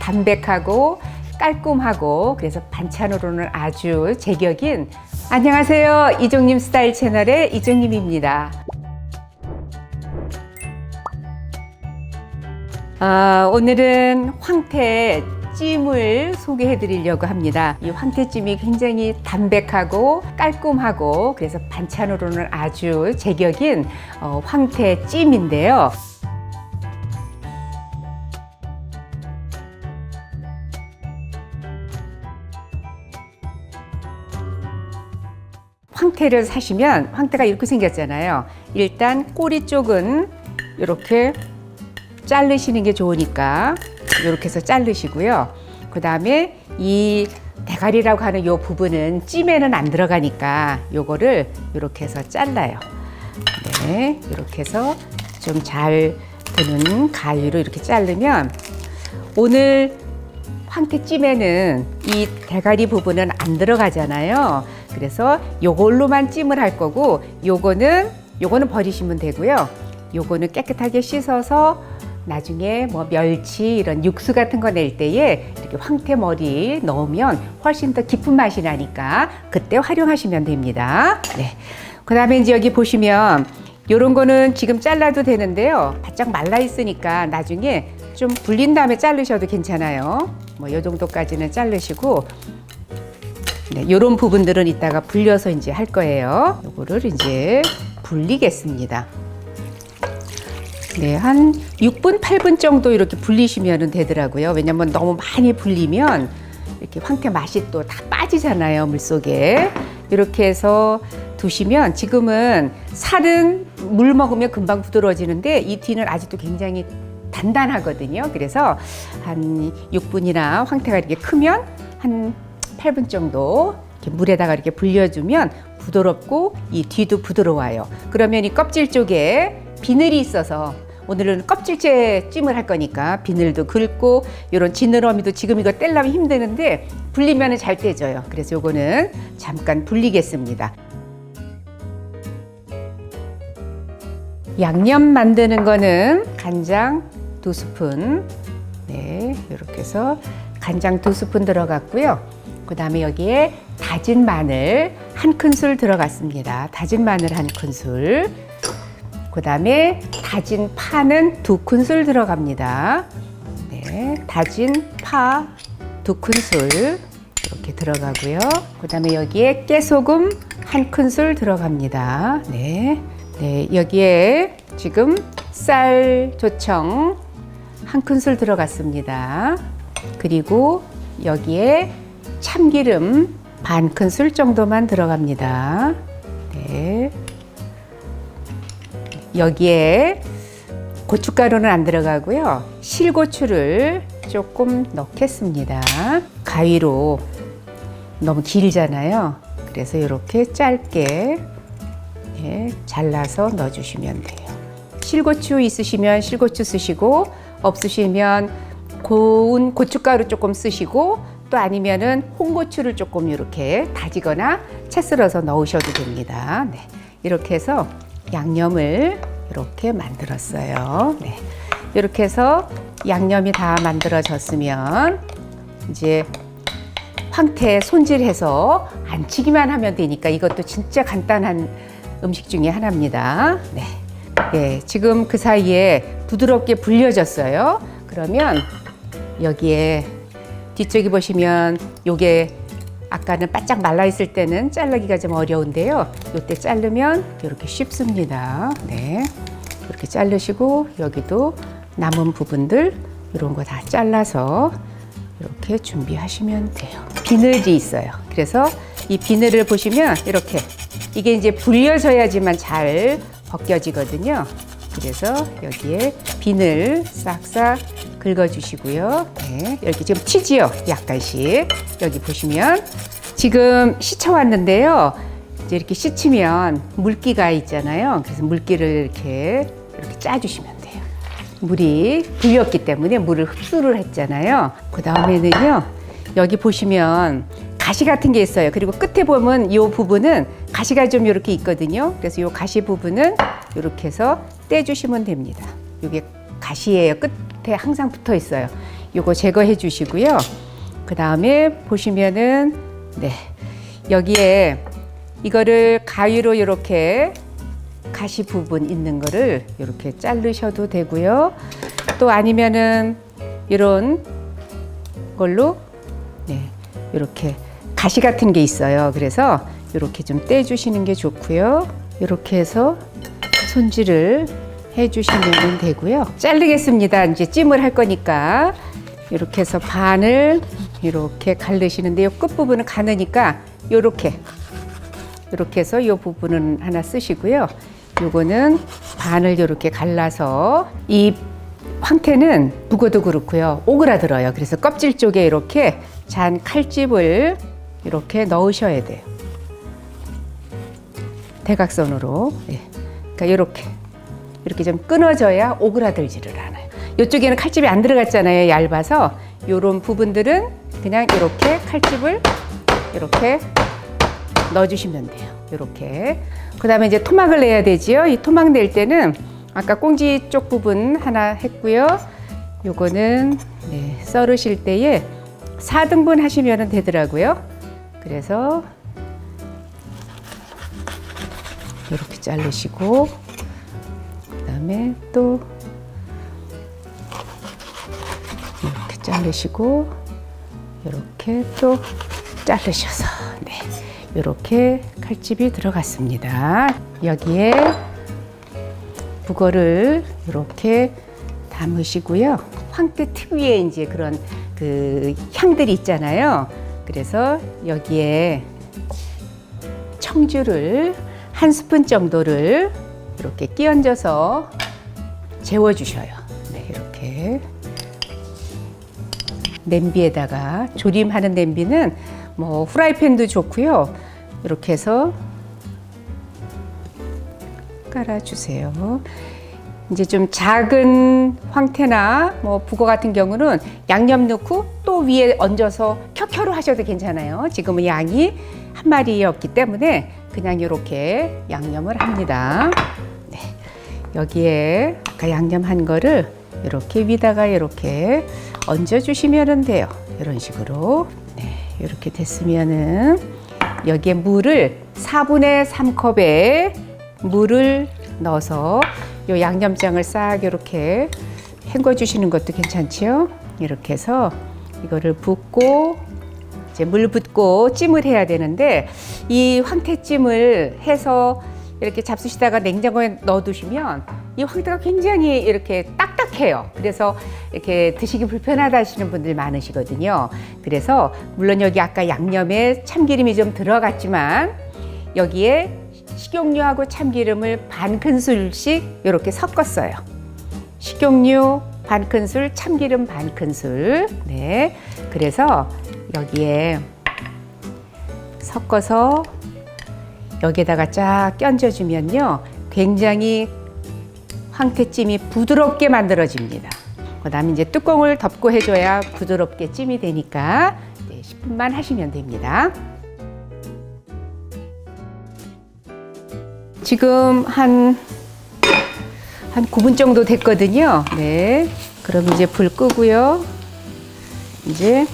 담백하고 깔끔하고 그래서 반찬으로는 아주 제격인 안녕하세요 이종님 스타일 채널의 이종님입니다. 아, 오늘은 황태 찜을 소개해 드리려고 합니다. 이 황태찜이 굉장히 담백하고 깔끔하고 그래서 반찬으로는 아주 제격인 어, 황태찜인데요. 황태를 사시면 황태가 이렇게 생겼잖아요. 일단 꼬리 쪽은 이렇게 자르시는 게 좋으니까 이렇게 해서 자르시고요. 그 다음에 이 대가리라고 하는 요 부분은 찜에는 안 들어가니까 요거를 이렇게 해서 잘라요. 네, 이렇게 해서 좀 잘 드는 가위로 이렇게 자르면 오늘 황태찜에는 이 대가리 부분은 안 들어가잖아요. 그래서 요걸로만 찜을 할 거고 요거는 요거는 버리시면 되고요. 요거는 깨끗하게 씻어서 나중에 뭐 멸치 이런 육수 같은 거 낼 때에 이렇게 황태 머리 넣으면 훨씬 더 깊은 맛이 나니까 그때 활용하시면 됩니다. 네. 그다음에 이제 여기 보시면 요런 거는 지금 잘라도 되는데요. 바짝 말라 있으니까 나중에 좀 불린 다음에 자르셔도 괜찮아요. 뭐 요 정도까지는 자르시고 네, 요런 부분들은 이따가 불려서 이제 할 거예요. 요거를 이제 불리겠습니다. 네, 한 6분, 8분 정도 이렇게 불리시면 되더라고요. 왜냐면 너무 많이 불리면 이렇게 황태 맛이 또 다 빠지잖아요, 물 속에. 이렇게 해서 두시면 지금은 살은 물 먹으면 금방 부드러워지는데 이 뒤는 아직도 굉장히 단단하거든요. 그래서 한 6분이나 황태가 이렇게 크면 한 8분 정도 이렇게 물에다가 이렇게 불려주면 부드럽고 이 뒤도 부드러워요. 그러면 이 껍질 쪽에 비늘이 있어서 오늘은 껍질째 찜을 할 거니까 비늘도 긁고 이런 지느러미도 지금 이거 떼려면 힘드는데 불리면 잘 떼져요. 그래서 요거는 잠깐 불리겠습니다. 양념 만드는 거는 간장 두 스푼, 네, 이렇게 해서 간장 두 스푼 들어갔고요. 그 다음에 여기에 다진 마늘 한 큰술 들어갔습니다. 다진 마늘 한 큰술. 그 다음에 다진 파는 두 큰술 들어갑니다. 네, 다진 파 두 큰술 이렇게 들어가고요. 그 다음에 여기에 깨소금 한 큰술 들어갑니다. 네, 네, 여기에 지금 쌀 조청 한 큰술 들어갔습니다. 그리고 여기에 참기름 반 큰술 정도만 들어갑니다. 네. 여기에 고춧가루는 안 들어가고요. 실고추를 조금 넣겠습니다. 가위로 너무 길잖아요. 그래서 이렇게 짧게 네, 잘라서 넣어주시면 돼요. 실고추 있으시면 실고추 쓰시고 없으시면 고운 고춧가루 조금 쓰시고 또 아니면은 홍고추를 조금 이렇게 다지거나 채 썰어서 넣으셔도 됩니다. 네, 이렇게 해서 양념을 이렇게 만들었어요. 네, 이렇게 해서 양념이 다 만들어졌으면 이제 황태 손질해서 안 치기만 하면 되니까 이것도 진짜 간단한 음식 중에 하나입니다. 네. 예, 지금 그 사이에 부드럽게 불려졌어요. 그러면 여기에 뒤쪽에 보시면 요게 아까는 바짝 말라 있을 때는 자르기가 좀 어려운데요. 요때 자르면 이렇게 쉽습니다. 네. 이렇게 자르시고 여기도 남은 부분들 이런 거 다 잘라서 이렇게 준비하시면 돼요. 비늘이 있어요. 그래서 이 비늘을 보시면 이렇게 이게 이제 불려져야지만 잘 벗겨지거든요. 그래서 여기에 비늘 싹싹 긁어주시고요. 네, 여기 지금 튀지요, 약간씩. 여기 보시면 지금 씻어왔는데요. 이제 이렇게 씻으면 물기가 있잖아요. 그래서 물기를 이렇게 이렇게 짜주시면 돼요. 물이 불렸기 때문에 물을 흡수를 했잖아요. 그 다음에는요, 여기 보시면 가시 같은 게 있어요. 그리고 끝에 보면 이 부분은 가시가 좀 이렇게 있거든요. 그래서 이 가시 부분은 이렇게 해서 떼주시면 됩니다. 이게 가시예요. 끝 겉에 항상 붙어 있어요. 요거 제거해 주시고요. 그 다음에 보시면은 네 여기에 이거를 가위로 이렇게 가시 부분 있는 거를 이렇게 자르셔도 되고요. 또 아니면은 이런 걸로 네 이렇게 가시 같은 게 있어요. 그래서 이렇게 좀 떼주시는 게 좋고요. 이렇게 해서 손질을 해주시면 되고요. 자르겠습니다. 이제 찜을 할 거니까 이렇게 해서 반을 이렇게 갈르시는데 이 끝부분은 가느니까 이렇게 이렇게 해서 이 부분은 하나 쓰시고요. 요거는 반을 이렇게 갈라서 이 황태는 북어도 그렇고요. 오그라들어요. 그래서 껍질 쪽에 이렇게 잔 칼집을 이렇게 넣으셔야 돼요. 대각선으로. 예. 그러니까 이렇게 이렇게 좀 끊어져야 오그라들지를 않아요. 이쪽에는 칼집이 안 들어갔잖아요. 얇아서 이런 부분들은 그냥 이렇게 칼집을 이렇게 넣어주시면 돼요. 이렇게. 그 다음에 이제 토막을 내야 되지요. 이 토막 낼 때는 아까 꽁지 쪽 부분 하나 했고요. 요거는 네, 썰으실 때에 4등분 하시면 되더라고요. 그래서 이렇게 자르시고 그 다음에 또 이렇게 자르시고 이렇게 또 자르셔서 네 이렇게 칼집이 들어갔습니다. 여기에 북어를 이렇게 담으시고요. 황태 특유의 이제 그런 그 향들이 있잖아요. 그래서 여기에 청주를 한 스푼 정도를 이렇게 끼얹어서 재워주셔요. 네, 이렇게. 냄비에다가 조림하는 냄비는 뭐 후라이팬도 좋고요. 이렇게 해서 깔아주세요. 이제 좀 작은 황태나 뭐 북어 같은 경우는 양념 넣고 또 위에 얹어서 켜켜로 하셔도 괜찮아요. 지금은 양이 한 마리였기 때문에 그냥 이렇게 양념을 합니다. 네. 여기에 아까 양념한 거를 이렇게 위다가 이렇게 얹어 주시면 돼요. 이런 식으로. 네. 이렇게 됐으면은 여기에 물을 4분의 3컵에 물을 넣어서 요 양념장을 싹 이렇게 헹궈 주시는 것도 괜찮지요. 이렇게 해서 이거를 붓고 이제 물 붓고 찜을 해야 되는데 이 황태찜을 해서 이렇게 잡수시다가 냉장고에 넣어 두시면 이 황태가 굉장히 이렇게 딱딱해요. 그래서 이렇게 드시기 불편하다 하시는 분들 많으시거든요. 그래서 물론 여기 아까 양념에 참기름이 좀 들어갔지만 여기에 식용유하고 참기름을 반 큰술씩 이렇게 섞었어요. 식용유 반 큰술, 참기름 반 큰술. 네. 그래서 여기에 섞어서 여기에다가 쫙 끼얹어주면요. 굉장히 황태찜이 부드럽게 만들어집니다. 그 다음에 이제 뚜껑을 덮고 해줘야 부드럽게 찜이 되니까 네, 10분만 하시면 됩니다. 지금 한, 한 9분 정도 됐거든요. 네. 그럼 이제 불 끄고요. 이제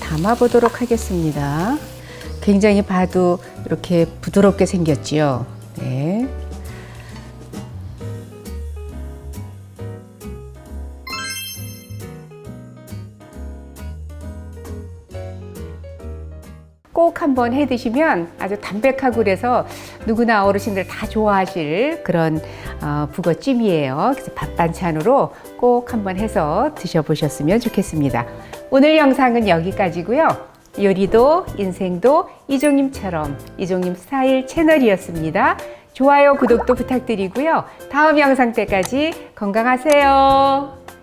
담아 보도록 하겠습니다. 굉장히 봐도 이렇게 부드럽게 생겼지요. 네. 꼭 한번 해 드시면 아주 담백하고 그래서 누구나 어르신들 다 좋아하실 그런 어, 북어찜이에요. 그래서 밥 반찬으로 꼭 한번 해서 드셔보셨으면 좋겠습니다. 오늘 영상은 여기까지고요. 요리도 인생도 이종님처럼 이종님 스타일 채널이었습니다. 좋아요, 구독도 부탁드리고요. 다음 영상 때까지 건강하세요.